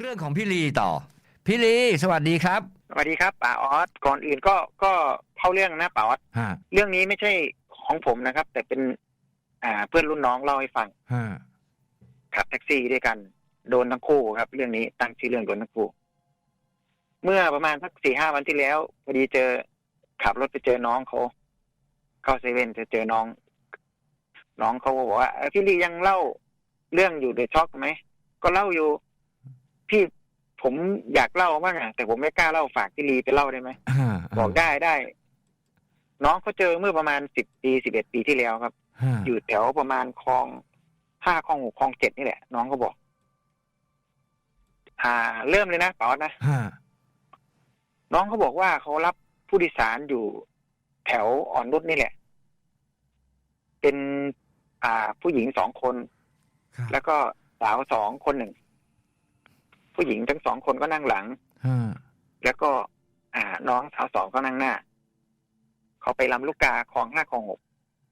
เรื่องของพี่ลีต่อ พี่ลีสวัสดีครับ สวัสดีครับป๋าออสก่อนอื่นก็ก็เข้าเรื่องนะป๋าออสฮะเรื่องนี้ไม่ใช่ของผมนะครับ แต่เป็น อ่าเพื่อนรุ่นน้องเล่าให้ฟังฮะขับแท็กซี่ด้วยกัน โดนทั้งคู่ครับ เรื่องนี้ตั้งชื่อเรื่องโดนทั้งคู่ เมื่อประมาณสักสี่ห้าวันที่แล้วพอดีเจอขับรถไปเจอน้องเขาเข้าเซเว่นจะเจอน้อง น้องเขาก็บอกว่าเอ้ยพี่ลียังเล่าเรื่องอยู่เดอะช็อกไหมก็เล่าอยู่ พี่ผมอยากเล่าบ้างอะแต่ผมไม่กล้าเล่าฝากพี่ลีไปเล่าได้ไหมฮะบอกได้ได้ น้องเขาเจอเมื่อประมาณสิบปีสิบเอ็ดปีที่แล้วครับฮะอยู่แถวประมาณคลองห้าคลองหกคลองเจ็ดนี่แหละ น้องเขาบอก อ่า เริ่มเลยนะป๋าออสนะฮะน้องเขาบอกว่าเขารับผู้โดยสารอยู่แถวอ่อนนุชนี่แหละ เป็น อ่า ผู้หญิงสองคนครับแล้วก็สาวสองคนหนึ่ง ผู้หญิงทั้งสองคนก็นั่งหลังฮะแล้วก็ อ่า น้องสาวสองก็นั่งหน้า เขาไปลำลูกกาคลองห้าคลองหก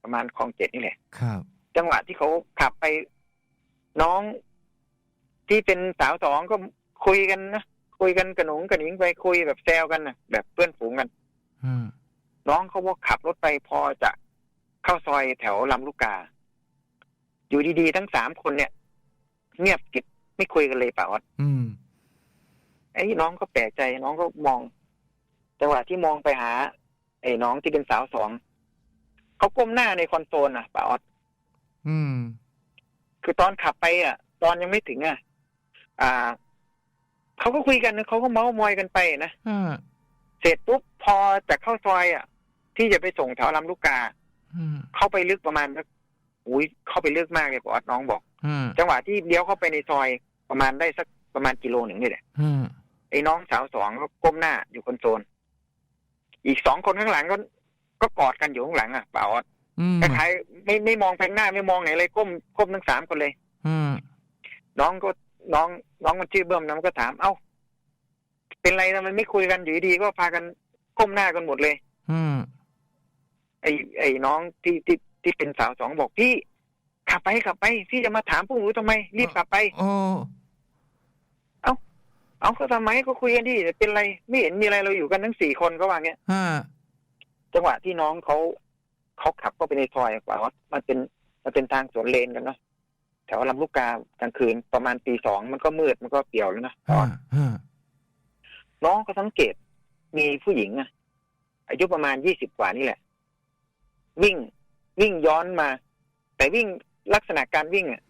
ประมาณคลองเจ็ดนี่แหละครับ จังหวะที่เขาขับไปน้องที่เป็นสาวสองก็คุยกันนะคุยกันกระหนุงกระหนิงไปคุยแบบแซวกันนะแบบเพื่อนฝูงกันฮะน้องเขาว่าขับรถไปพอจะเข้าซอยแถวลำลูกกา อยู่ดีๆ ทั้งสามคนเนี่ย เงียบกริบ ไม่คุยกันเลยเปล่าออสอืมไอ้น้องก็แปลกใจน้องก็มอง จังหวะที่มองไปหา ไอ้น้องที่เป็นสาวสองเขาก้มหน้าในคอนโซลน่ะป่าออสอืม คือตอนขับไปอะ ตอนยังไม่ถึงอะ อ่าเขาก็คุยกันนะเขาก็เมาส์มอยกันไปนะฮะเสร็จปุ๊บพอจะเข้าซอยอะ ที่จะไปส่งแถวลำลูกกาฮะเข้าไปลึกประมาณสักอุ้ยเข้าไปลึกมากเลยปอดน้องบอกฮะจังหวะที่เลี้ยวเข้าไปในซอย ประมาณได้สักประมาณกิโลหนึ่งนี่แหละฮะไอ้น้องสาวสองก็ก้มหน้าอยู่คอนโซลอีกสองคนข้างหลังก็ก็กอดกันอยู่ข้างหลังอะเปล่าออดอืมคล้ายๆไม่ไม่มองแพงหน้าไม่มองไหนเลยก้มก้มทั้งสามคนเลยฮะน้องก็น้องน้องมันชื่อเบิ้มน้องก็ถาม เอ้า เป็นไรทำไมไม่คุยกันอยู่ดีๆก็พากันก้มหน้ากันหมดเลยฮะไอ้ไอ้น้องที่ที่ที่เป็นสาวสองบอกพี่ขับไปขับไป พี่จะมาถามพวกหนูทำไม รีบขับไปโอ้ เอาก็ทำไมก็คุยกันที่เป็นไรไม่เห็นมีอะไรเราอยู่กันทั้งสี่คนก็ว่าเงี้ยฮะจังหวะที่น้องเขาเขาขับเข้าไปในซอยกว่าว่ามันเป็นมันเป็นทางสวนเลนกันเนาะแถวลำลูกกากลางคืนประมาณตีสองมันก็มืดมันก็เปลี่ยวแล้วนะฮะฮะน้องก็สังเกตมีผู้หญิงอะอายุประมาณยี่สิบกว่านี่แหละ วิ่งวิ่งย้อนมา แต่วิ่งลักษณะการวิ่งอะ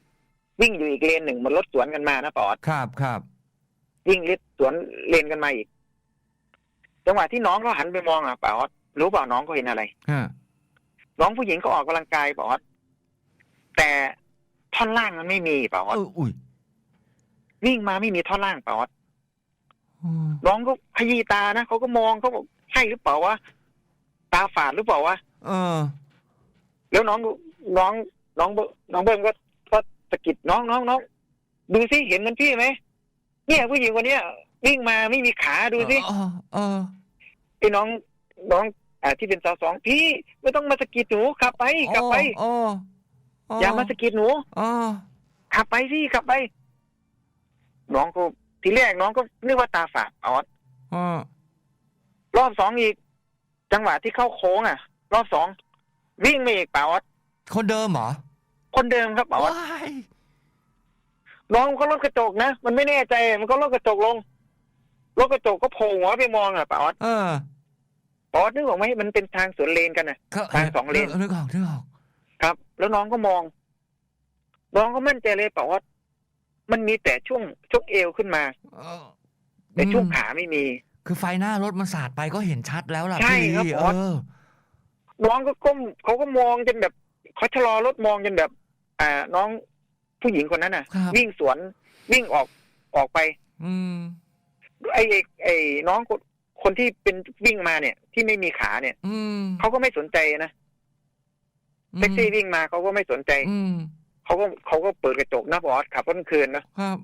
วิ่งอยู่อีกเลนหนึ่งมันรถสวนกันมานะปอด ครับครับ วิ่งเลนสวนเลนกันมาอีก จังหวะที่น้องเขาหันไปมองอะปอดรู้เปล่าน้องเขาเห็นอะไรฮะน้องผู้หญิงก็ออกกำลังกายปอดแต่ท่อนล่างมันไม่มีปอเอดออุ้ยวิ่งมาไม่มีท่อนล่างปอดอืมน้องก็ขยี้ตานะเขาก็มองเขาบอกใช่หรือเปล่าวะตาฝาดหรือเปล่าวะเออ แล้วน้องน้องน้องเบิน้องเบิ้มก็ก็สะกิดน้องน้องน้องดูสิเห็นมันพี่ไหม เนี่ยผู้หญิงคนเนี้ยวิ่งมาไม่มีขาดูสิเออเออไอ้น้องน้องอ่าที่เป็นสาวสองพี่ไม่ต้องมาสะกิดหนูขับไปขับไปโอ้โอย่ามาสะกิดหนูอ๋อขับไปสิขับไป น้องก็ทีแรกน้องก็นึกว่าตาฝาดอ๋ออ๋อรอบสองอีก จังหวะที่เข้าโค้งอะ รอบสองวิ่งมาอีกป่าออดคนเดิมเหรอคนเดิมครับป่าออดว้าย น้องก็ลดกระจกนะ มันไม่แน่ใจ มันก็ลดกระจกลงลดกระจกก็โผล่หัวไปมองอะป๋าออดเออป๋าออดนึกออกไหมมันเป็นทางสวนเลนกันนะเขาทางสองเลนนึกออกนึกออกครับ แล้วน้องก็มอง น้องก็มั่นใจเลยป๋าออดมันมีแต่ช่วงช่วงเอวขึ้นมาเออแต่ช่วงอืมขาไม่มี คือไฟหน้ารถมันสาดไปก็เห็นชัดแล้วล่ะใช่พี่ครับเอออสอน้องก็ก้มเขาก็มองจนแบบเขาชะลอรถมองจนแบบ อ่า น้อง ผู้หญิงคนนั้นน่ะ ครับ วิ่งสวนวิ่งออกออกไป อืม ไอ้ไอ้ไอ้น้องคนคนที่เป็นวิ่งมาเนี่ย ที่ไม่มีขาเนี่ยอืมเขาก็ไม่สนใจนะแท็กซี่วิ่งมาเขาก็ไม่สนใจอืมเขาก็เขาก็เปิดกระจกนะบอสขับรถกลางคืนนะครับ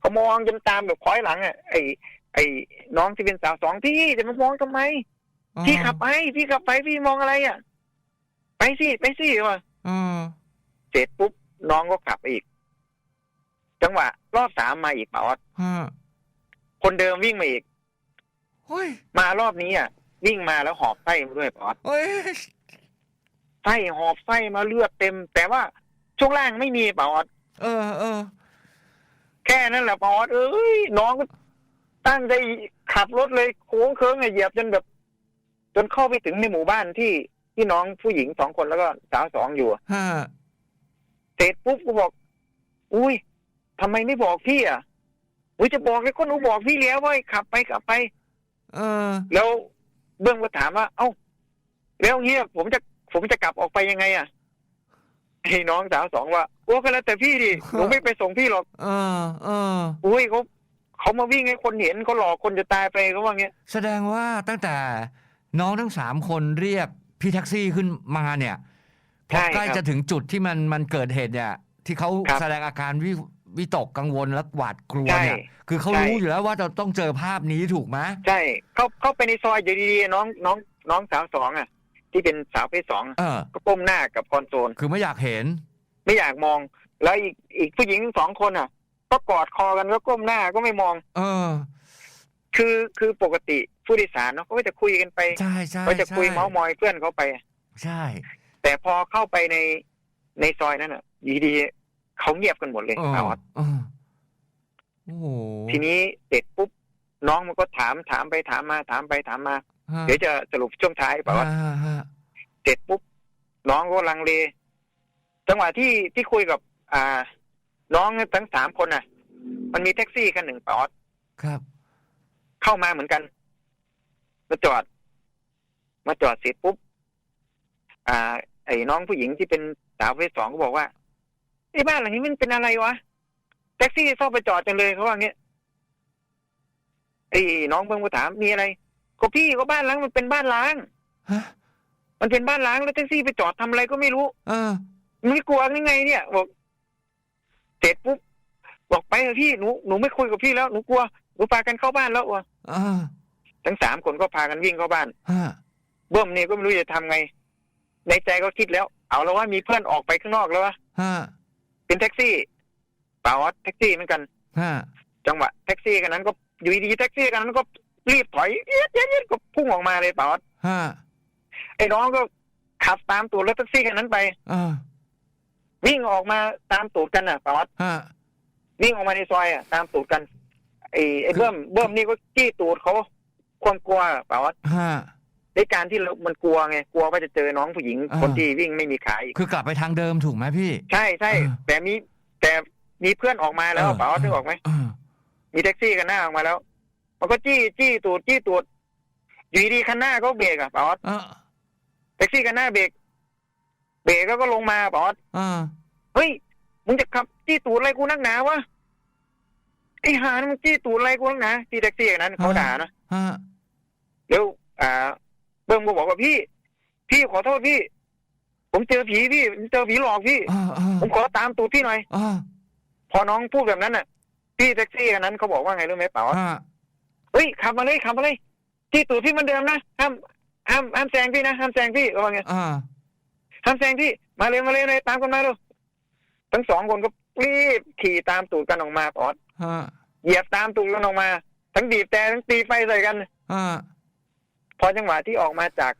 เขามองจนตามแบบคล้อยหลังอะไอ้ไอ้น้องที่เป็นสาวสองพี่จะมามองทำไม อ๋อพี่ขับไปพี่ขับไปพี่มองอะไรอะ ไปสิไปสิวะเออเสร็จปุ๊บน้องก็ขับไปอีก จังหวะ รอบสามมาอีกบอสฮะวิ่งมาอีก เฮ้ยมารอบนี้อะ วิ่งมาแล้วหอบไส้มาด้วยปอดเฮ้ยไส้หอบไส้มาเลือดเต็ม แต่ว่าช่วงล่างไม่มีปอดเออเออแค่นั้นแหละปอดเอ้ยน้องก็ตั้งใจขับรถเลยโค้งเคิ้งอะเหยียบจนแบบ จนเข้าไปถึงในหมู่บ้านที่ที่น้องผู้หญิงสองคนแล้วก็สาวสองอยู่อะ ฮะเสร็จปุ๊บก็บอก อุ้ย ทำไมไม่บอกพี่อะอุ้ยจะบอกเลยก็หนูบอกพี่แล้วว่าให้ขับไปขับไป เออ แล้วเบื้องก็ถามว่า เอ้า แล้วเงี้ยผมจะผมจะกลับออกไปยังไงอะไอ้น้องสาวสองว่าโอ้ก็แล้วแต่พี่ดิหนูไม่ไปส่งพี่หรอกเออเอออุ้ยเขาเขามาวิ่งให้คนเห็นเขาหลอกคนจะตายไปเขาว่างี้แสดงว่าตั้งแต่น้องทั้งสามคนเรียกพี่แท็กซี่ขึ้นมาเนี่ยพอใช่ใกล้ครับจะถึงจุดที่มันมันเกิดเหตุเนี่ย ที่เขาครับแสดงอาการวิ วิตกกังวลและหวาดกลัวใช่เนี่ยคือเขาใช่ รู้อยู่แล้วว่าจะต้องเจอภาพนี้ถูกไหมใช่เขาเข้าไปในซอยอยู่ดีๆน้องน้องน้องสาวสองอะ ที่เป็นสาวเพศสองอะเออ ก็ก้มหน้ากับคอนโซลคือไม่อยากเห็น ไม่อยากมอง แล้วอีกอีกผู้หญิงสองคนอะ ก็กอดคอกันก็ก้มหน้าก็ไม่มอง เออ คือคือปกติผู้โดยสารเนาะเขาก็จะคุยกันไปใช่ใช่ก็จะคุยใช่เมาส์มอยเพื่อนเขาไป ใช่ แต่พอเข้าไปในในซอยนั้นอะอยู่ดีๆ เขาเงียบกันหมดเลยเออเอาอะเออโอ้โหทีนี้เสร็จปุ๊บน้องมันก็ถามถามไปถามมาถามไปถามมาฮะเดี๋ยวจะสรุปช่วงท้ายเปล่าว่าฮะฮะเสร็จปุ๊บน้องก็ลังเล จังหวะที่ที่คุยกับ อ่า น้องทั้งสามคนน่ะ มันมีแท็กซี่คันหนึ่งปอดครับ เข้ามาเหมือนกันมาจอด มาจอดเสร็จปุ๊บ อ่า ไอ้น้องผู้หญิงที่เป็นสาวประเพศสองก็บอกว่า ไอ้บ้านหลังนี้มันเป็นอะไรวะแท็กซี่ชอบไปจอดจังเลยเขาว่างี้ไอ้น้องเพิ่งมาถามมีอะไรก็พี่ก็บ้านล้างมันเป็นบ้านล้างฮะมันเป็นบ้านล้างแล้วแท็กซี่ไปจอดทำอะไรก็ไม่รู้ เออมึงไม่กลัวยังไง เนี่ยบอกเสร็จปุ๊บบอกไปเถอะพี่หนูหนูไม่คุยกับพี่แล้วหนูกลัวหนูพากันเข้าบ้านแล้ววะเออทั้งสามคนก็พากันวิ่งเข้าบ้านฮะเบิ้มเนี่ยก็ไม่รู้จะทำไง ในใจก็คิดแล้ว เอาแล้วว่ามีเพื่อนออกไปข้างนอกแล้ววะฮะ เป็นแท็กซี่เปล่าวะแท็กซี่เหมือนกันฮะจังหวะแท็กซี่กันนั้นก็อยู่ดีๆแท็กซี่กันนั้นก็รีบถอยเอี๊ยดเอี๊ยดเอี๊ยดก็พุ่งออกมาเลยเปล่าวะฮะไอ้น้องก็ขับตามตูดรถแท็กซี่กันนั้นไปเออวิ่งออกมาตามตูดกันน่ะเปล่าวะฮะวิ่งออกมาในซอยอะ ตามตูดกันไอ้ไอ้คือเบิ้มเบิ้มนี่ก็จี้ตูดเขาความกลัวเปล่าวะฮะ ในการที่เรามันกลัวไงกลัวว่าจะเจอน้องผู้หญิงอ่าคนที่วิ่งไม่มีขาอีกคือกลับไปทางเดิมถูกไหมพี่ ใช่ใช่เออแต่มีแต่มีเพื่อนออกมาแล้วเปล่าวะนึกออกไหมเออมีแท็กซี่กันหน้าออกมาแล้ว มันก็จี้จี้ตูดจี้ตูดอยู่ดีๆคันหน้าเขาเบรกอะเปล่าวะเออแท็กซี่คันหน้าเบรกเบรกแล้วก็ลงมาเปล่าวะเออเฮ้ยมึงจะขับจี้ตูดอะไรกูนักหนาวะไอ้หานี่มึงจี้ตูดอะไรกูนักหนาที่แท็กซี่กันนั้นเขาด่านะฮะเดี๋ยวอ่า เบิ้มก็บอกว่าพี่ พี่ขอโทษพี่ ผมเจอผีพี่ผมเจอผีหลอกพี่เออเออผมขอตามตูดพี่หน่อยเออพอน้องพูดแบบนั้นน่ะ พี่แท็กซี่คันนั้นเขาบอกว่าไงรู้ไหมเปล่าฮะเฮ้ยขับมาเลยขับมาเลยจี้ตูดพี่เหมันเดิมนะห้ามห้ามห้ามแซงพี่นะห้ามแซงพี่เขาว่าไงอ่าห้ามแซงพี่มาเร็วมาเร็วเลยตามกันมาเร็วทั้งสองคนก็รีบขี่ตามตูดกันออกมาปอดฮะเหยียบตามตูดกันออกมา ทั้งบีบแต่ทั้งตีไฟใส่กัน อ่า พอจังหวะที่ออกมาจาก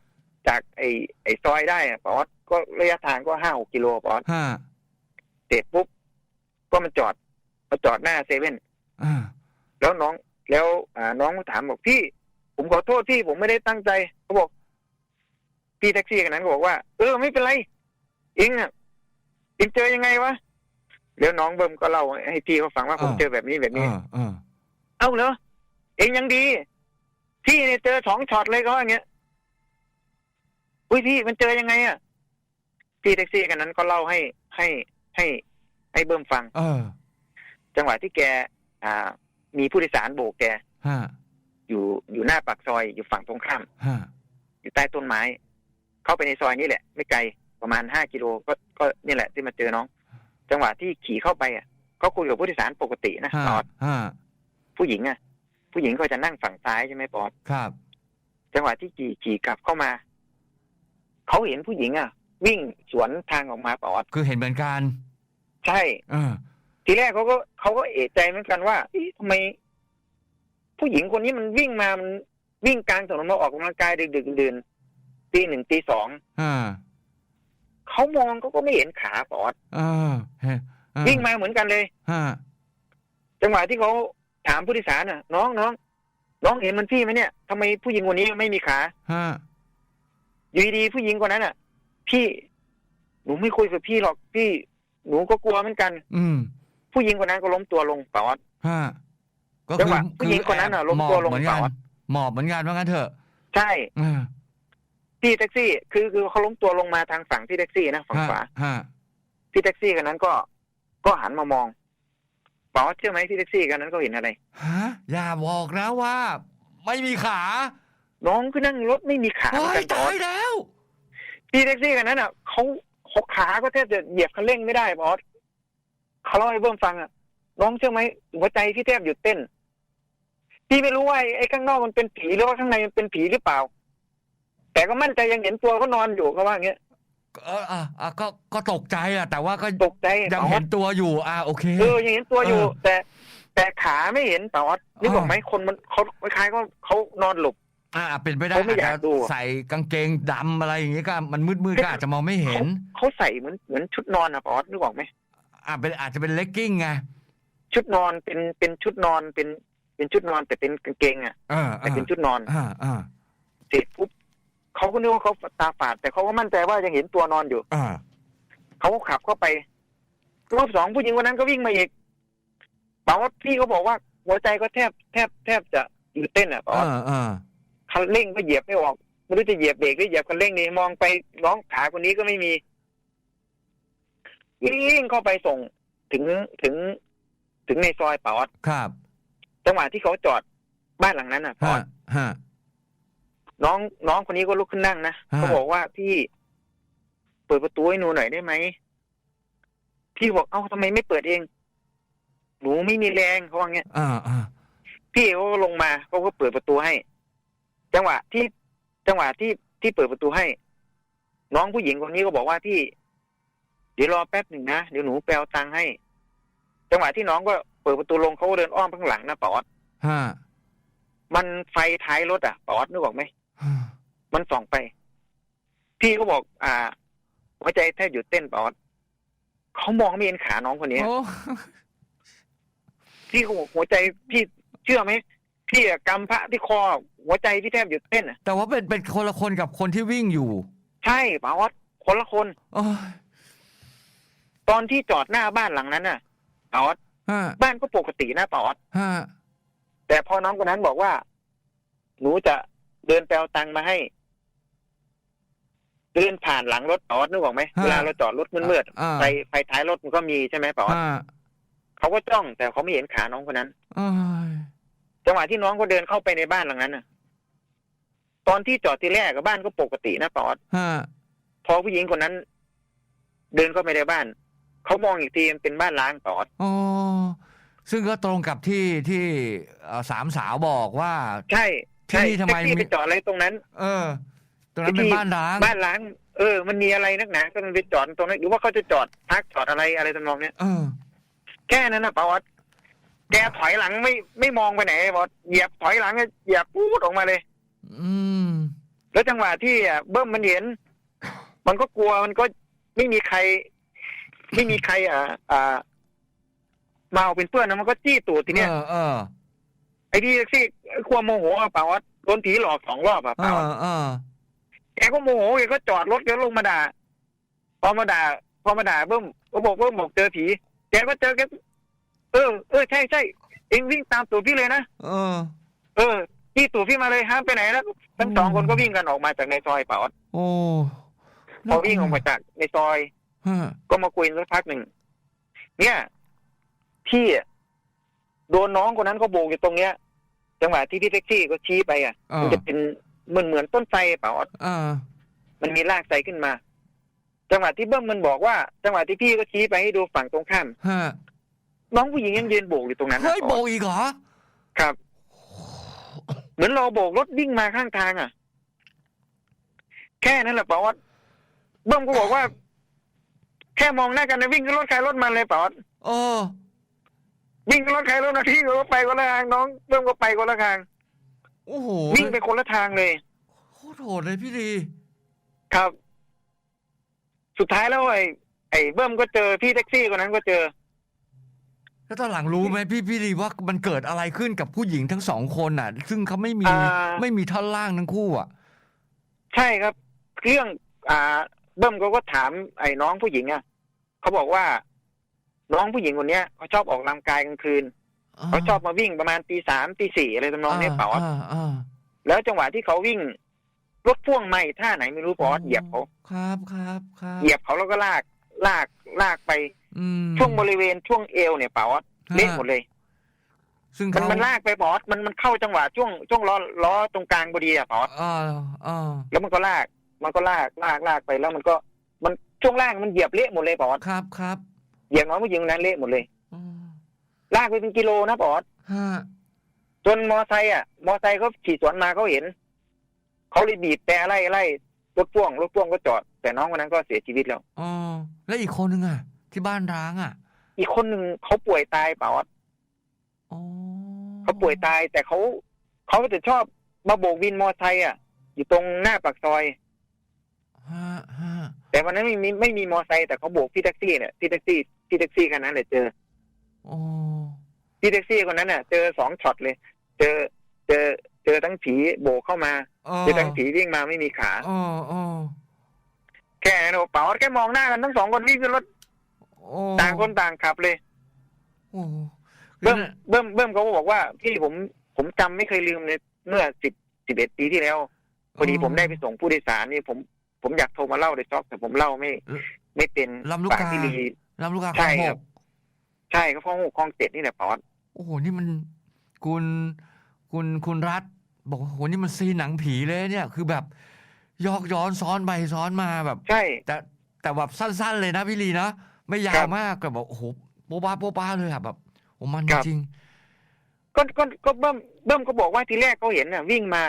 จากไอ้ไอ้ซอยได้อะปอดก็ระยะทางก็ห้าหกกิโลปอดฮะเสร็จปุ๊บก็มาจอดมาจอดหน้าเซเว่นอ่าแล้วน้องแล้วอ่าน้องก็ถามบอกพี่ ผมขอโทษพี่ผมไม่ได้ตั้งใจเขาบอกพี่แท็กซี่คนนั้นก็บอกว่า เออไม่เป็นไรเองอะเองเจอยังไงวะแล้วน้องเบิ้มก็เล่าให้พี่เขาฟังว่าผมเจอแบบนี้แบบเอนี้อเออเอ้าเหรอเองยังดี พี่เนี่ยเจอสองช็อตเลยเขาอย่างเงี้ยอุ้ยพี่มันเจอยังไงอะพี่แท็กซี่กันนั้นก็เล่าให้ให้ให้ ให้เบิ้มฟัง เออ จังหวะที่แก อ่า มีผู้โดยสารโบกแกฮะอยู่อยู่หน้าปากซอยอยู่ฝั่งตรงข้ามฮะอยู่ใต้ต้นไม้ เข้าไปในซอยนี่แหละ ไม่ไกลประมาณห้ากิโลก็ก็นี่แหละที่มาเจอน้อง จังหวะที่ขี่เข้าไปอะเขาคุยกับผู้โดยสารปกตินะฮะปอดฮะผู้หญิงอะ ผู้หญิงก็จะนั่งฝั่งซ้ายใช่ไหมปอดครับ จังหวะที่ขี่ขี่กลับเข้ามาเขาเห็นผู้หญิงอะ วิ่งสวนทางออกมาปอดคือเห็นเหมือนกันใช่เออทีแรกเขาก็เขาก็เอะใจเหมือนกันว่าเอ๊ะทำไม ผู้หญิงคนนี้มันวิ่งมามันวิ่งกลางถนนมาออกกำลังกายดึกๆดื่นๆตีหนึ่งตีสองอ่าเขามองเขาก็ไม่เห็นขาปอดเออเฮ้อ่วิ่งมาเหมือนกันเลยฮะจังหวะที่เขา ถามผู้โดยสารน่ะ น้องน้องน้องเห็นมันพี่ไหมเนี่ยทำไมผู้หญิงคนนี้ไม่มีขาฮะอยู่ดีๆผู้หญิงคนนั้นอะ พี่ หนูไม่คุยกับพี่หรอกพี่ หนูก็กลัวเหมือนกัน อืม ผู้หญิงคนนั้นก็ล้มตัวลงปอดฮะก็จัคืงหอวะผู้หญิงคนนั้นน่ะล้มหมอบตัวลงเหมือนกันเปล่าหมอบเหมือนกันว่างั้นเถอะ ใช่อ่าพี่แท็กซี่ คือคือเขาล้มตัวลงมาทางฝั่งพี่แท็กซี่นะฝั่งขวาฮะพี่แท็กซี่คนนั้นก็ ก็หันมามอง ปอดเชื่อไหมพี่แท็กซี่คนนั้นก็เห็นอะไรฮะอย่าบอกนะว่า ไม่มีขา น้องก็นั่งรถไม่มีขาเหมืโอ้อนยกันปอตาดยแล้ว พี่แท็กซี่คนนั้นอะเขาเขาขาก็แทบจะเหยียบคันเร่งไม่ได้บอสเขาเล่าให้เบิ้มฟังอะ น้องเชื่อไหมหัวใจพี่แทบหยุดเต้น พี่ไม่รู้ว่าไอ้ไอ้ข้างนอกมันเป็นผีหรือว่าข้างในมันเป็นผีหรือเปล่า แต่ก็มั่นใจยังเห็นตัวเขานอนอยู่เขาว่าอย่างเงี้ย เอออะอะก็ก็ตกใจอะ แต่ว่าก็ตกใจยังปาอเห็สนตัวอยู่ อ่าโอเค เออยังเห็นตัวอยู่เออแต่ แต่ขาไม่เห็นปาอสนึกออกอ่าไหมคนมันเขาคล้ายๆก็เขานอนหลบอ่าเป็นไปได้เขาไม่อาจอยาจะกดูอะใส่กางเกงดำอะไรอย่างงี้ก็มันมืดๆก็อาจจะมองไม่เห็น เขาใส่เหมือนเหมือนชุดนอนอะปาอสนึกออกไหมอ่าเป็นอาจจะเป็นเลกกิ้งไงชุดนอนเป็นเป็นชุดนอนเป็นเป็นชุดนอนแต่เป็นกางเกงอะเออแต่เป็นชุดนอนอ่าอ่าเสร็จปุ๊บ เขาก็นึกว่าเขาตาฝาด แต่เขาก็มั่นใจว่ายังเห็นตัวนอนอยู่อ่าเขาก็ขับเข้าไปรอบสองผู้หญิงคนนั้นก็วิ่งมาอีกบอกว่าพี่เขาบอกว่า หัวใจก็แทบแทบแทบจะหยุดเต้นอะบอกเอว่าอเออคันเร่งก็เหยียบไม่ออกไม่รู้จะเหยียบเบรกหรือเหยียบคันเร่งนี่มองไปน้องขาคนนี้ก็ไม่มีวิ่งเข้าไปส่งถึงถึง ถึงในซอยปอดครับ จังหวะที่เขาจอดบ้านหลังนั้นอะปอฮะดฮะ น้องน้องคนนี้ก็ลุกขึ้นนั่งนะฮะเขาบอกว่าพี่เปิดประตูให้หนูหน่อยได้ไหมพี่บอกเอ้าทำไมไม่เปิดเอง หนูไม่มีแรงเขาว่างี้อ่าอ่าพี่เขาก็ลงมาเขาก็เปิดประตูให้ จังหวะที่จังหวะที่ที่เปิดประตูให้ น้องผู้หญิงคนนี้ก็บอกว่าพี่ เดี๋ยวรอแป๊บหนึ่งนะเดี๋ยวหนูแปลตังค์ให้ จังหวะที่น้องก็เปิดประตูลงเขาก็เดินอ้อมข้างหลังนะปอดฮะมันไฟท้ายรถอะปอดนึกออกไหมฮะ มันส่องไป พี่ก็บอก อ่าหัวใจแทบหยุดเต้นปอดเขามองไม่เห็นขาน้องคนนี้โอ้พี่ก็บอกหัวใจพี่เชื่อไหมพี่อะกำพระที่คอ หัวใจพี่แทบหยุดเต้นอะแต่ว่าเป็นเป็นคนละคนกับคนที่วิ่งอยู่ใช่ปอดคนละคน โอ้ยตอนที่จอดหน้าบ้านหลังนั้นน่ะปอดฮะบ้านก็ปกตินะปอด ฮะแต่พอน้องคนนั้นบอกว่า หนูจะเดินแปลตังค์มาให้ เดินผ่านหลังรถปอดนึกออกไหมเวลาเราจอดรถมืดๆอ่าไฟไฟท้ายรถมันก็มีใช่ไหมปอดฮะเขาก็จ้องแต่เขาไม่เห็นขาน้องคนนั้นโอ้ยจังหวะที่น้องก็เดินเข้าไปในบ้านหลังนั้นน่ะ ตอนที่จอดที่แรกกับบ้านก็ปกตินะปอดฮะพอผู้หญิงคนนั้น เดินเข้าไปในบ้านเขามองอีกทีมันเป็นบ้านล้างปอดโอ้ซึ่งก็ตรงกับที่ที่เอ่อสามสาวบอกว่า ใช่ ที่ใช่นี่ทำไมแท็กซี่ไปจอดอะไรตรงนั้น เออ ตรงนั้นเป็นบ้านร้างบ้านล้าง เออ มันมีอะไรนักหนาก็มันไปจอดตรงนั้นหรือว่าเขาจะจอดพักจอดอะไรอะไรทำนองเนี้ยเออแค่นั้นนะปอดแกถอยหลังไม่ไม่มองไปไหนปอดเหยียบถอยหลังเหยียบพูดออกมาเลย อืม แล้วจังหวะที่อะเบิ้มมันเห็น มันก็กลัวมันก็ไม่มีใคร ไม่มีใคร อะอ่ามาเอาเป็นเพื่อนนะมันก็จี้ตูดทีเนี้ยเออเออไอ้ที่แท็กซี่ความโมโหอะเปล่าว่าโดนผีหลอกสองรอบอะเอเปล่าอเออ แกก็โมโหแกก็จอดรถแกลงมาด่าพอมาด่าพอมาด่าเบิ้มก็บอกเบิ้มบอกเจอผีแกก็เจอแกเออเออใช่ใช่เอ็งวิ่งตามตูดพี่เลยนะเออ เออจี้ตูดพี่มาเลยห้ามไปไหนแล้วทั้งสองคนก็วิ่งกันออกมาจากในซอยเปล่าโอ้พอวิ่งออกมาจากในซอยฮะก็มาคุยสักพักหนึ่งเนี่ยพี่อะโดนน้องคนนั้นเขาโบกอยู่ตรงเนี้ยจังหวะที่พี่แท็กซี่ก็ชี้ไปอะเอมัอจะเป็น เหมือนเหมือนต้นไทรเปล่าเออมันมีรากไทรขึ้นมา จังหวะที่เบิ้มมันบอกว่า จังหวะที่พี่ก็ชี้ไปให้ดูฝั่งตรงข้ามฮะ น้องผู้หญิงยังยืนโบกอยู่ตรงนั้นเฮ้ยอะโบกอีกเหรอ ครับ เหมือนเราโบกรถวิ่งมาข้างทางอะ แค่นั้นแหละเปล่าว่าเบิ้มก็บอกว่า แค่มองหน้ากันนะวิ่งขึ้นรถใครรถมันเลยเปล่าเออ วิ่งรถใครรถหนาที่ก็ไปคนละทางน้องเบิ้มก็ไปคนละทาง โอ้โหวิ่งไปคนละทางเลยโคตรโหดเลยพี่ลีครับ สุดท้ายแล้วไอ้ไอ้เบิ้มก็เจอพี่แท็กซี่คนนั้นก็เจอ แล้วตอนหลังรู้ไหมพี่พี่ลีว่ามันเกิดอะไรขึ้นกับผู้หญิงทั้งสองคนน่ะ ซึ่งเขาไม่มีอ่า ไม่มีท่อนล่างทั้งคู่อะ ใช่ครับ เรื่อง อ่า เบิ้มเขาก็ถามไอ้น้องผู้หญิงอะเขาบอกว่า น้องผู้หญิงคนเนี้ยเขาชอบออกกำลังกายกลางคืน เขาชอบมาวิ่งประมาณตีสามตีสี่อะไรทำนองเนี้ยเปล่าอ่าอ่าแล้วจังหวะที่เขาวิ่งรถพ่วงไม่ท่าไหนไม่รู้ปอดเหยียบเขาครับครับครับเหยียบเขาแล้วก็ลากลากลากไปอืมช่วงบริเวณช่วงเอวเนี่ยปอดเละหมดเลย ซึ่งมันเขามันลากไปปอดมันมันเข้าจังหวะช่วงช่วงล้อล้อตรงกลางพอดีอะปอดอ่าอ่าแล้วมันก็ลาก มันก็ลากลากลากไปแล้วมันก็ มันช่วงล่างมันเหยียบเละหมดเลยปอดครับครับเหยียบน้องผู้หญิงคนนั้นเละหมดเลยอืม ลากไปเป็นกิโลนะปอดฮะจนมอไซค์อะ มอไซค์เขาขี่สวนมาเขาเห็น เขาเลยบีบแต่ไล่ไล่รถพ่วงรถพ่วงก็จอด แต่น้องคนนั้นก็เสียชีวิตแล้วอ๋อแล้วอีกคนนึงอะ ที่บ้านร้างอะ อีกคนหนึ่งเขาป่วยตายปอดอ๋อเขาป่วยตายแต่เขาเขาจะชอบมาโบกวินมอไซค์อะ อยู่ตรงหน้าปากซอยฮะฮะแต่วันนั้นไม่มีไม่มีมอไซค์แต่เขาโบกพี่แท็กซี่เนี่ยพี่แท็กซี่พี่แท็กซี่คันนั้นเลยเจอ อ๋อ พี่แท็กซี่คนนั้นน่ะ เจอสองช็อตเลย เจอเจอเจอทั้งผีโบกเข้ามาอ๋อเจอทั้งผีวิ่งมาไม่มีขาอ๋ออ๋อแค่นั้นโอ้เป๋าแค่มองหน้ากันทั้งสองคนวิ่งขึ้นรถโอ้ต่างคนต่างขับเลยโอ้เบิ้มเบิ้มเบิ้มเขาก็บอกว่า พี่ผมผมจำไม่เคยลืมเลยเมื่อสิบสิบเอ็ดปีที่แล้วพอดีผมได้ไปส่งผู้โดยสารนี่ผมผมอยากโทรมาเล่าในช็อกแต่ผมเล่าไม่ ไม่เป็นลำลูกปากกาที่ดีลำลูกกาใช่คลองหครับก ใช่ก็ข้องหกข้องเจ็ดนี่แหละปอดโอ้โหนี่มันคุณคุณคุณรัฐ บอกว่าโหนี่มันซีนหนังผีเลยเนี่ย คือแบบ ยอกย้อนซ้อนไปซ้อนมาแบบ ใช่ แต่แต่แบบสั้น ๆ เลยนะพี่ลีนะไม่ยาครัวบ มากแต่แบบโอ้โหโป๊ะป้าโป๊ะป้าเลยอะแบบโอ้มันครับ จริง ก็ก็ก็เบิ้มเบิ้มก็บอกว่าทีแรกเขาเห็นน่ะ วิ่งมา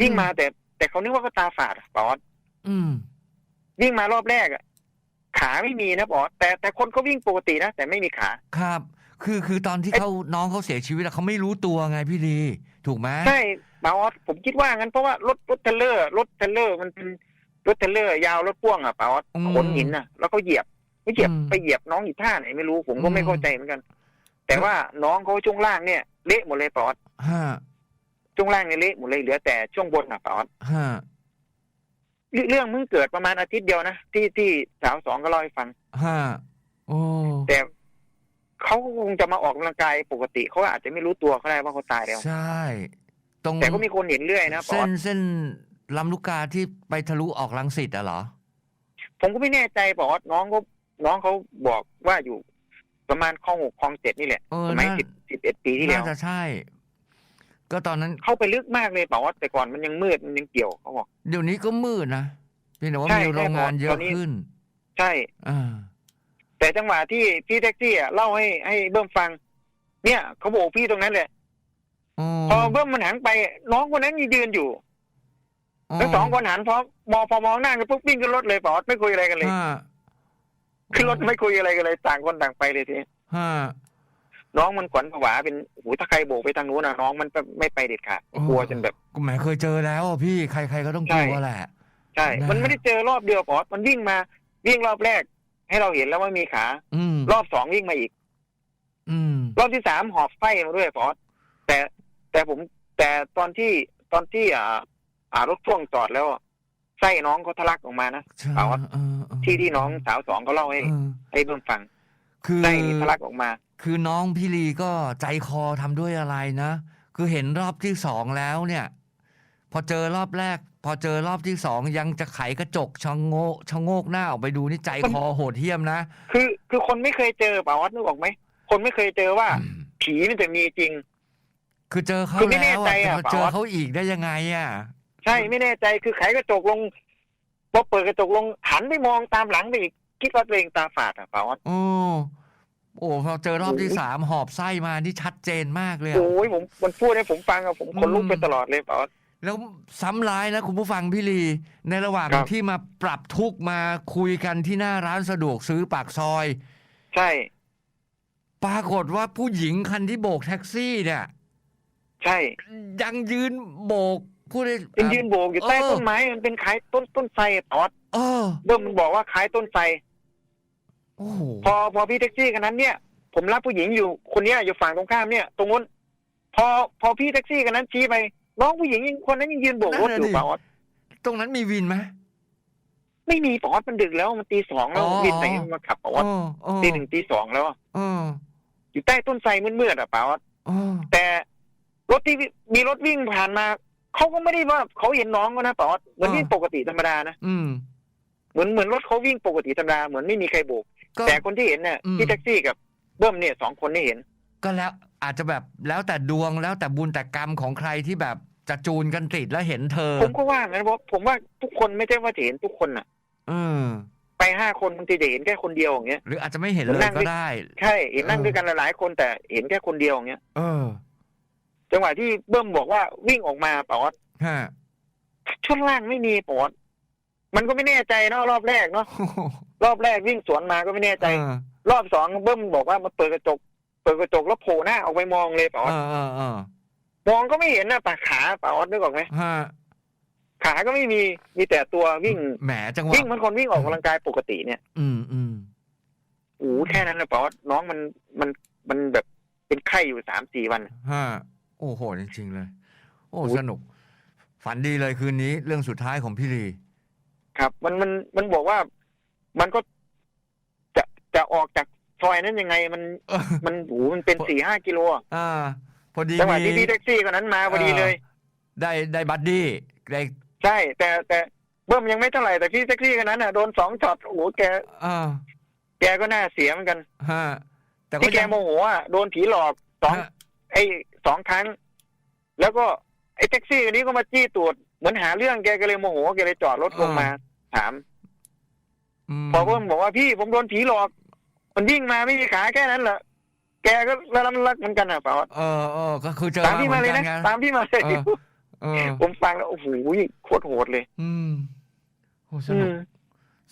วิ่งมาแต่ แต่เขานึกว่าเขาตาฝาดอะปอดอืม วิ่งมารอบแรกอะ ขาไม่มีนะปอดแต่แต่คนเขาวิ่งปกตินะแต่ไม่มีขา ครับ คือคือตอนที่เขาน้องเขาเสียชีวิตอะเขาไม่รู้ตัวไงพี่ลีถูกไหมใช่ปาออสผมคิดว่างั้นเพราะว่ารถรถเทรลเลอร์รถเทรลเลอร์มันเป็นรถเทรลเลอร์ยาวรถพ่วงอะปาออสขนหินน่ะแล้วก็เหยียบไม่เหยียบไปเหยียบน้องอีกท่าไหนไม่รู้ผมก็ไม่เข้าใจเหมือนกัน แต่ว่าน้องเขาช่วงล่างเนี่ยเละหมดเลยปาออสฮะช่วงล่างเนี่ยเละหมดเลยเหลือแต่ช่วงบนอะปาออสฮะ เรื่องเรื่องมึงเกิดประมาณอาทิตย์เดียวนะที่ที่สาวสองก็เล่าให้ฟังฮะโอ้แต่เขาก็คงจะมาออกกำลังกายปกติเขาอาจจะไม่รู้ตัวก็ได้ว่าเขาตายแล้วใช่ตรงแต่ก็มีคนเห็นเรื่อยนะปาอเส้อนสเส้นลำลูกกาที่ไปทะลุออกลังสิตอะเหรอ ผมก็ไม่แน่ใจปาออสน้องเขาน้องเขาบอกว่าอยู่ประมาณคลองหกคลองเจ็ดนี่แหละเออสมัยน่าสิบสิบเอ็ดปีที่แล้น่าวจะใช่ ก็ตอนนั้นเข้าไปลึกมากเลยเปล่าว่าแต่ก่อนมันยังมืดมันยังเกี่ยวเขาบอกเดี๋ยวนี้ก็มืดนะเพียงแต่ว่าใช่มีโรงงานใช่เยตอะอนนี้ขึ้น ใช่อ่าแต่จังหวะที่พี่แท็กซี่อะเล่าให้ให้เบิ้มฟัง เนี่ยเขาบอกพี่ตรงนั้นแหละอ๋อพอเบิ้มมันหันไป น้องคนนั้นยังยืนอยู่ทั้งสองคนหันพอมองพอมองหน้ากันปุ๊บวิ่งขึ้นรถเลยเปล่าไม่คุยอะไรกันเลยฮะขึ้นรถไม่คุยอะไรกันเลย ต่างคนต่างไปเลยทีนี้ฮะ น้องมันขวัญผวาเป็นโอ้โหถ้าใครโบกไปทางนู้นนะน้องมันไม่ไปเด็ดขาดกลัวจนแบบก็แหมเคยเจอแล้วอะพี่ใครๆก็ต้องกลัวใช่แหละใช่นะมันไม่ได้เจอรอบเดียวปอดมันวิ่งมา วิ่งรอบแรก ให้เราเห็นแล้วว่ามีขาอืมรอบสองวิ่งมาอีกอืมรอบที่สามหอบไส้มาด้วยปอดแต่แต่ผมแต่ตอนที่ตอนที่อ่าอ่ารถพ่วงจอดแล้วอะไส้น้องเขาทะลักออกมานะใช่เอาอะเออเออที่ที่น้องสาวสองเขาเล่าให้เออให้เพิ่มฟัง คือไส้นี่ทะลักออกมา คือน้องพี่ลีก็ใจคอทำด้วยอะไรนะ คือเห็นรอบที่สองแล้วเนี่ย พอเจอรอบแรก พอเจอรอบที่สองยังจะไขกระจกชะโงกชะโงกหน้าออกไปดูนี่ใจคอโหดเหี้ยมนะ คือคือคนไม่เคยเจอป่าวัดนึกออกไหมคนไม่เคยเจอว่าอืมผีมันจะมีจริง คือเจอเขาคือไม่แล้แน่วใจอะอะจะมาเจอป๋าเขาอีกได้ยังไงอะใช่ไม่แน่ใจคือไขกระจกลงพอเปิดกระจกลงหันไปมองตามหลังไปอีก คิดว่าตัวเองตาฝาดอะป่าวัดโอ้โอ้พอเจอรอบที่สามหอบไส้มานี่ชัดเจนมากเลยอะ โอ้ยผมมันพูดให้ผมฟังอะผมขนลุกไปตลอดเลยป่าวัดแล้วซ้ำร้ายนะคุณผู้ฟังพี่ลี ในระหว่างครับ ที่มาปรับทุกข์มาคุยกันที่หน้าร้านสะดวกซื้อปากซอย ใช่ ปรากฏว่าผู้หญิงคันที่โบกแท็กซี่เนี่ย ใช่ยังยืนโบกผู้โดยเป็นยืนโบกอยู่ใต้เออต้นไม้มันเป็นขายต้นต้นไทรอะปอดเออเบิ้มมันบอกว่าขายต้นไทร โอ้โหพอพอพี่แท็กซี่คันนั้นเนี่ย ผมรับผู้หญิงอยู่คนเนี้ยอยู่ฝั่งตรงข้ามเนี่ย ตรงนู้นพอพอพี่แท็กซี่คันนั้นชี้ไปน้องผู้หญิงยังคนนั้นยังยืนโบกรถอยู่ปอดตรงนั้นมีวินไหมไม่มีปอดมันดึกแล้วมันตีสองแล้วอ๋อวินไหนมาขับปอดเออเออตีหนึ่งตีสองแล้วอะเอออยู่ใต้ต้นไทรมืดๆอะปอดเออแต่รถที่มีรถวิ่งผ่านมาเขาก็ไม่ได้ว่าเขาเห็นน้องก็นะปอดเหมือนวิ่งปกติธรรมดานะอืมเหมือนเหมือนรถเขาวิ่งปกติธรรมดาเหมือนไม่มีใครโบก ก็ แต่คนที่เห็นเนี่ยอืม พี่แท็กซี่กับเบิ้มเนี่ยสองคนนี่เห็น ก็แล้วอาจจะแบบแล้วแต่ดวงแล้วแต่บุญแต่กรรมของใครที่แบบจะจูนกันติดแล้วเห็นเธอ ผมก็ว่างั้นเพราะผมว่าทุกคนไม่ใช่ว่าจะเห็นทุกคนน่ะเออไปห้าคนบางทีจะเห็นแค่คนเดียวอย่างเงี้ย หรืออาจจะไม่เห็นเลผมนั่ยง ก็ได้ ใช่เห็นนั่งเออ ด้วยกันหลายๆคนแต่เห็นแค่คนเดียวอย่างเงี้ยเออจังหวะที่เบิ้มบอกว่าวิ่งออกมาปอดฮะช่วงล่างไม่มีปอดมันก็ไม่แน่ใจเนาะรอบแรกเนาะ รอบแรกวิ่งสวนมาก็ไม่แน่ใจเออรอบสองเบิ้มบอกว่ามาเปิดกระจก เปิดกระจกแล้วโผล่หน้าออกไปมองเลยปอดเออเออเออมองก็ไม่เห็นนะปากขาปอดนึกออกไหมฮะขาก็ไม่มีมีแต่ตัววิ่งแหมจังหวะวิ่งเหมันคนวิ่งออกกำลังกายปกติเนี่ย อืมอืมโอ้โหแค่นั้นนะปอดน้องมันมันมันแบบเป็นไข้อยู่สามสี่วันฮะโอ้โหจริงๆเลย โอ้โอ้ยสนุก ฝันดีเลยคืนนี้ เรื่องสุดท้ายของพี่ลี ครับ มันมันมันบอกว่า มันก็จะจะออกจากซอยนั้นยังไงมันเออมันโอ้โหมันเป็นสี่ห้ากิโลอะอ่า พอดีจังหวะมีที่พี่แท็กซี่คนนั้นมาพอดีเลย ได้ได้บัดดี้ได้ใช่ แต่แต่เบิ้มยังไม่เท่าไหร่แต่พี่แท็กซี่คนนั้นอะโดนสองช็อตโอ้โหแกอ่าแกก็น่าเสียเหมือนกันฮะแต่ก็ที่แกยังโมโหอะโดนผีหลอกสองฮะไอ้สองครั้ง แล้วก็ไอ้แท็กซี่คนนี้ก็มาจี้ตูดเหมือนหาเรื่องแกก็เลยโมโหแกเลยจอดรถลงมา ถาม มพอเพิ่มบอกว่าพี่ผมโดนผีหลอก มันวิ่งมาไม่มีขาแค่นั้นเหรอแกก็ระลำรักเหมือนกันอะเปล่าเออเออก็คือเจอตามพี่มาเลยหนะอนกัไงตามพี่มาเลยเออเออผมฟังแล้วโอ้โหโคตรโหดเลย อืมโอ้สอืนุกม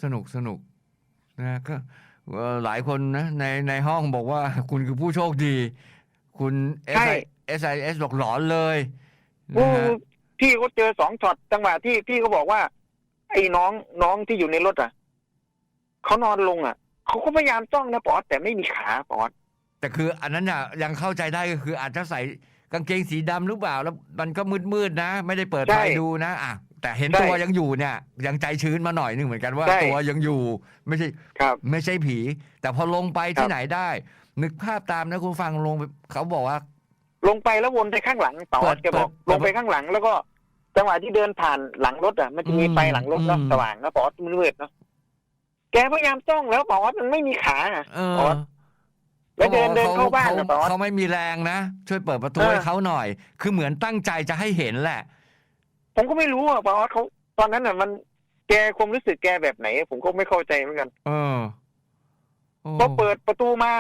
สนุกสนุกนะก็เอ่อหลายคนนะในในห้องบอกว่าคุณคือผู้โชคดี คุณใช่ S I S บอกหลอนเลยโอ้นะฮะพี่เขาเจอสองช็อตจังหวะที่พี่ก็บอกว่า ไอ้น้องน้องที่อยู่ในรถอะ เขานอนลงอะเขาก็พยายามจ้องนะปอดแต่ไม่มีขาปอดแต่คืออันนั้นน่ะยังเข้าใจได้ก็คืออาจจะใส่กางเกงสีดำหรือเปล่าแล้วมันก็มืดๆนะ ไม่ได้เปิดใช่ไฟดูนะอะแต่เห็นใช่ตัวยังอยู่เนี่ย ยังใจชื้นมาหน่อยหนึงเหมือนกันว่าใช่ตัวยังอยู่ไม่ใช่ครับไม่ใช่ผี แต่พอลงไปครัที่บไหนได้ นึกภาพตามนะคุณฟังลงไปเขาบอกว่า ลงไปแล้ววนไปข้างหลังปอเปิดดแกบอกเปิดลงไปข้างหลังแล้วก็จังหวะที่เดินผ่านหลังรถอะมันจะมีอืมไฟหลังรถเนาะอืมสว่างนะปอดมืดๆเนาะ แกพยายามจ้องแล้วปอดมันไม่มีขาอะเออ๋ออแล้วเดินเดินเข้าบ้านเขานะปอดเขาไม่มีแรงนะ ช่วยเปิดประตูเออให้เขาหน่อย คือเหมือนตั้งใจจะให้เห็นแหละ ผมก็ไม่รู้อะปอดเขาตอนนั้นอะมันแกความรู้สึกแกแบบไหน ผมก็ไม่เข้าใจเหมือนกันเออโอ้พอเปิดประตูมา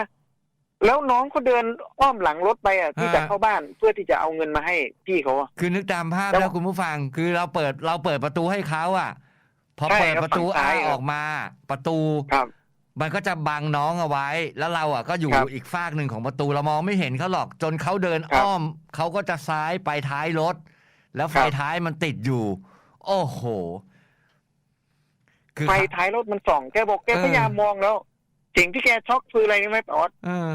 แล้วน้องเขาเดินอ้อมหลังรถไปอะที่ฮะจะเข้าบ้านเพื่อที่จะเอาเงินมาให้พี่เขาอะคือนึกตามภาพแล้แล้ววคุณผู้ฟัง คือเราเปิดเราเปิดประตูให้เขาอะ พอใช่เปิดครับประตูฝั่งซ้าอ้ายครับออกมา ประตู ครับมันก็จะบังน้องเอาไว้ แล้วเราอะก็อยู่ครับอีกฝากหนึ่งของประตูเรามองไม่เห็นเขาหรอก จนเขาเดินครับอ้อมเขาก็จะซ้ายไปท้ายรถ แล้วไฟครับ ท้ายมันติดอยู่ โอ้โห คือไฟท้ายรถมันส่องแกบอกแกเออ พยายามมองแล้วสิ่งที่แกช็อกคืออะไรรู้ไหมปอดเออ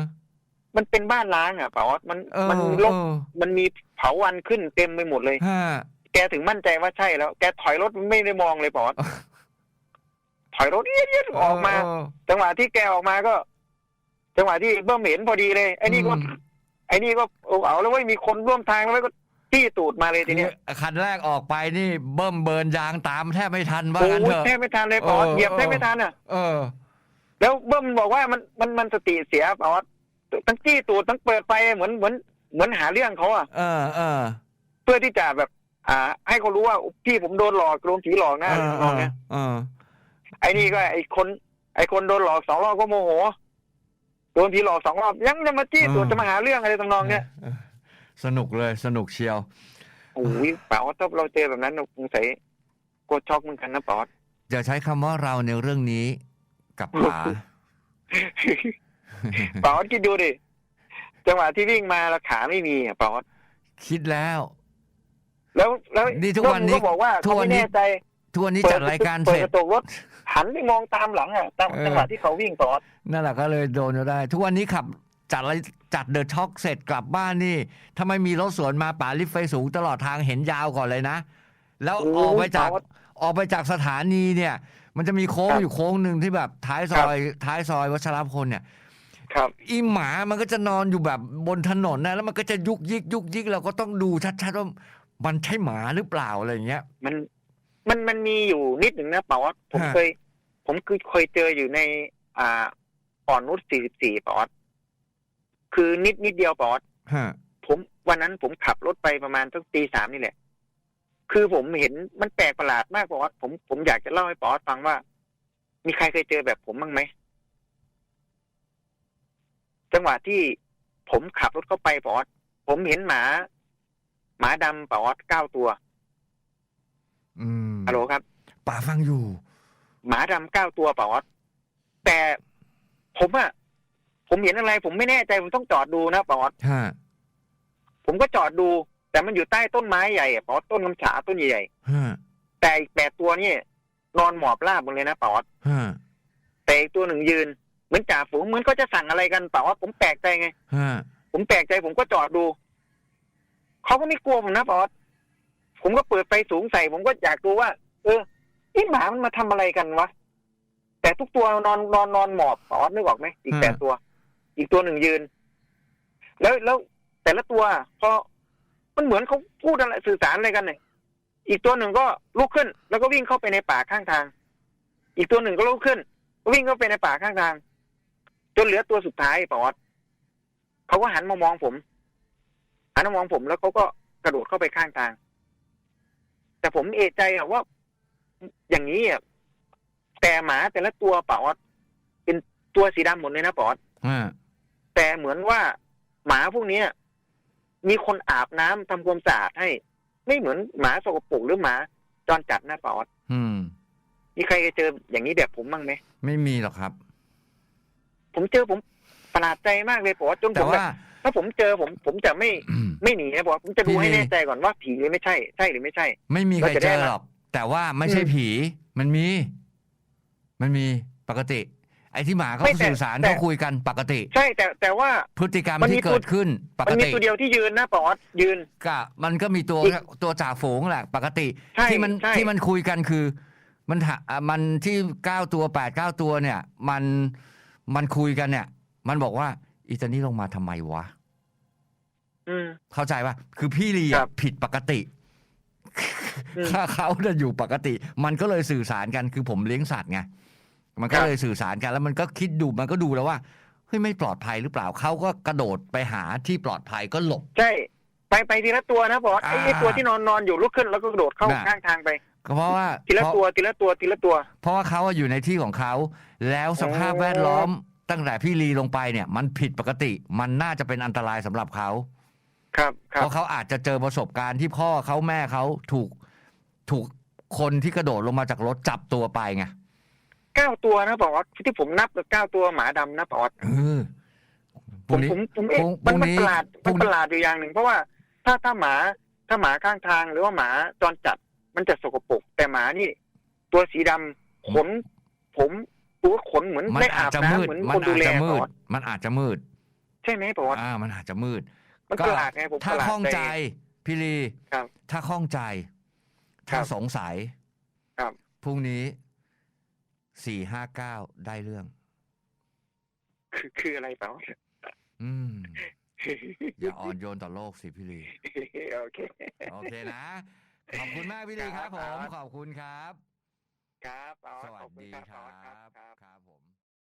มันเป็นบ้านล้างอะปอดมันเออมันลกเออมันมีเผาวันขึ้นเต็มไปหมดเลย ฮะ แกถึงมั่นใจว่าใช่แล้ว แกถอยรถไม่ได้มองเลยปอดถอยรถเอียดๆออกมาเออจังหวะที่แกออกมาก็ จังหวะที่เบิ้มเห็นพอดีเลย ไอ้นี่ก็อืมไอ้นี่ก็เอาเอาแล้วเว้ยมีคนร่วมทางแล้วเว้ยก็ที่ตูดมาเลยทีเนี้ยคือคันแรกออกไปนี่เบิ้มเบิร์นยางตามแทบไม่ทันว่าโอ้งั้นยเถอะแทบไม่ทันเลยปอดเออเหยียบแทบเออไม่ทันอะเออ แล้วเบิ้มบอกว่ามันมันมันสติเสียปอดทั้งจี้ตูดทั้งเปิดไฟเหมือนเหมือนเหมือนหาเรื่องเขาอะเออเออเพื่อที่จะแบบ อ่า ให้เขารู้ว่าพี่ผมโดนหลอกโดนผีหลอกนะเออลองเนี้ยเออไอ้นี่ก็ไอ้คน ไอ้คนโดนหลอกสองรอบก็โมโหโดนผีหลอกสองรอบยังจะมาจี้ตูดเออจะมาหาเรื่องอะไรทำนองเนี้ยเออสนุกเลยสนุกเชียวโอ้ยเปล่าถ้าเราเจอแบบนั้นเราสงสัยกดช็อกเหมือนกันนะปอดอย่าใช้คำว่าเราในเรื่องนี้กับป๋าป๋าออดคิดดูดิจังหวะที่วิ่งมาแล้วขาไม่มีอะป๋าออดคิดแล้ว แล้วแล้วนี่ทุกวันนี้ก็บอกว่าทุกเขาวันไม่นี้แน่ใจทุกวันนี้เปิจัดดรายการเปิเสดร็กจระจกรถหันไปมองตามหลังอะตามเออจังหวะที่เขาวิ่งป๋าออดนั่นแหละก็เลยโดนจนได้ ทุกวันนี้ขับจัดอะไรจัดเดอะช็อคเสร็จกลับบ้านนี่ถ้าไม่มีรถสวนมาป่าลิฟต์ไฟสูงตลอดทางเห็นยาวก่อนเลยนะ แล้วโอ้ออกไปจากป๋าออดออกไปจากสถานีเนี่ย มันจะมีโค้งครับอยู่โค้งหนึ่งที่แบบท้ายซอย ท้ายซอยวัชรพลเนี่ยครับอีหมามันก็จะนอนอยู่แบบบนถนนนะแล้วมันก็จะยุกยิกยุกยิกเราก็ต้องดูชัดๆว่า มันใช่หมาหรือเปล่าอะไรอย่างเงี้ย มันมันมันมีอยู่นิดหนึ่งนะป๋าออดผมฮะเคย ผมคือเคยเจออยู่ใน อ่าอ่อนนุช44ป๋าออดคือนิดนิดเดียวป๋าออดฮะผมวันนั้นผมขับรถไปประมาณตั้งตีสามนี่แหละ คือผมเห็นมันแปลกประหลาดมากป๋าออดผมผมอยากจะเล่าให้ป๋าออดฟังว่า มีใครเคยเจอแบบผมบ้างไหมจังหวะที่ผมขับรถเข้าไปป๋าออดผมเห็นหมา หมาดำป๋าออดเก้าตัว อืมฮัลโหลครับ ป่าฟังอยู่ หมาดำเก้าตัวป๋าออดแต่ผมอะผมเห็นอะไร ผมไม่แน่ใจผมต้องจอดดูนะป๋าออดฮะผมก็จอดดู แต่มันอยู่ใต้ต้นไม้ใหญ่อะป๋าออดต้นกำฉาต้นใหญ่ฮะๆแต่อีกแปดตัวนี่นอนหมอบราบหมดเลยนะป๋าออดฮะแต่อีกตัวหนึ่งยืน เหมือนจ่าฝูงเหมือนเขาจะสั่งอะไรกันป๋าออดผมแปลกใจไง ฮะผมแปลกใจผมก็จอดดู เขาก็ไม่กลัวผมนะปออดผมก็เปิดไฟสูงใส่ ผมก็อยากดูว่า เออไอหมามันมาทำอะไรกันวะแต่ทุกตัวนอนนอนนอนหมอบปออดนึกออกไหมอีกแปดตัว อีกตัวหนึ่งยืน แล้วแล้วแต่ละตัวพอมันเหมือนเขาพูดอะไรสื่อสารอะไรกันเนี่ยอีกตัวหนึ่งก็ลุกขึ้น แล้วก็วิ่งเข้าไปในป่าข้างทาง อีกตัวหนึ่งก็ลุกขึ้นวิ่งเข้าไปในป่าข้างทาง จนเหลือตัวสุดท้ายปออดเขาก็หันมามองผม นมามองผมแล้วเขาก็กระโดดเข้าไปข้างทาง แต่ผมเอะใจอะว่าอย่างนี้อะแต่หมาแต่ละตัวป๋าออดเป็นตัวสีดำหมดเลยนะป๋าออดฮะแต่เหมือนว่าหมาพวกเนี้ยมีคนอาบน้ำทำความสะอาดให้ ไม่เหมือนหมาสกปรกหรือหมาจรจัดนะป๋าออดอืมมีใครเคยเจออย่างนี้แบบผมบ้างไหมไม่มีหรอกครับ ผมเจอผมประหลาดใจมากเลยป๋าออดจนผแต่มแบบว่า ถ้าผมเจอผมผมจะไม่ไม่หนีนะป๋าออดผมจะดูพี่ให้แน่ใจก่อนว่าผีหรือไม่ใช่ ใช่หรือไม่ใช่ ไม่มีใครเราจะเจได้อมาหรอกแต่ว่าไม่ใช่อืมผีมันมี มันมีปกติ ไอ้ที่หมาเขาไม่แต่สื่อสารแต่เขาคุยกันปกติ ใช่แต่แต่ว่าพฤติกรรมมันมีที่เกิดขึ้นปมักนมีติตัวเดียวที่ยืนนะป๋าออดยืนก็มันก็มีตัวอีกตัวจ่าฝูงแหละปกติใช่ที่มันใช่ที่มันคุยกันคือ มันถาอะมันที่เก้าตัวแปดเก้าตัวเนี่ย มันมันคุยกันเนี่ย มันบอกว่า อีตานี่ลงมาทำไมวะอืมเข้าใจป่ะ คือพี่ลีครัอะบผิดปกติอืมถ้าเขาจะอยู่ปกติ มันก็เลยสื่อสารกันคือผมเลี้ยงสัตว์ไงมันก็ครับเลยสื่อสารกันแล้วมันก็คิดดูมันก็ดูแล้วว่าเฮ้ยไม่ปลอดภัยหรือเปล่าเขาก็กระโดดไปหาที่ปลอดภัยก็หลบ ใช่ ไปไปทีละตัวนะป๋าออดไอ้ไอ้อ่าตัวที่นอนนอนอยู่ลุกขึ้นแล้วก็กระโดดเข้าน่ะข้างทางไปก็เพราะว่าทีละเพราะตัวทีละตัวทีละตัว เพราะว่าเขาอะอยู่ในที่ของเขา แล้วสภาพโอ้แวดล้อม ตั้งแต่พี่ลีลงไปเนี่ย มันผิดปกติ มันน่าจะเป็นอันตรายสำหรับเขา ครับครัเพบราะเขาอาจจะเจอประสบการณ์ที่พ่อเขาแม่เขาถูกถูกคนที่กระโดดลงมาจากรถจับตัวไปไงเก้าตัวนะป๋าออดที่ผมนับเก้าตัวหมาดำนะป๋าออด เออพผวกมนี้ ผมผมเอ๊ะพรุ่งมันพรุ่งนี้มันประหลาดพรุ่มันงนี้ประหลาดอยู่อย่างหนึ่ง เพราะว่าถ้าถ้าหมาถ้าหมาข้างทางหรือว่าหมาจรจัดมันจะสกปรกแต่หมานี่ ตัวสีดำขนผม ตัวขนเหมือนมันได้อาอาจบจะมืดน้ำเหมือนมัคนนดูอาจแลจะมืป๋าดออดมันอาจจะมืด ใช่ไหมป๋าออดอ่า มันอาจจะมืดมันก็ประหลาดไงผมถ้าประหลาดข้องใจพี่ลีครับถ้าข้องใจครัถ้าบสงสัยครับพรุ่งนี้สี่ห้าเก้าได้เรื่อง คือคืออะไรป๋าออดอืมอย่าอ่อนโยนต่อโลกสิพี่ลีโอเคโอเคนะ ขอบคุณมากพี่ลีครับคผรับมขอบคุณครับ ครับป๋าอสอดวัขสอบคุณดีครับคป๋ารัออดครับบครับ ครับผม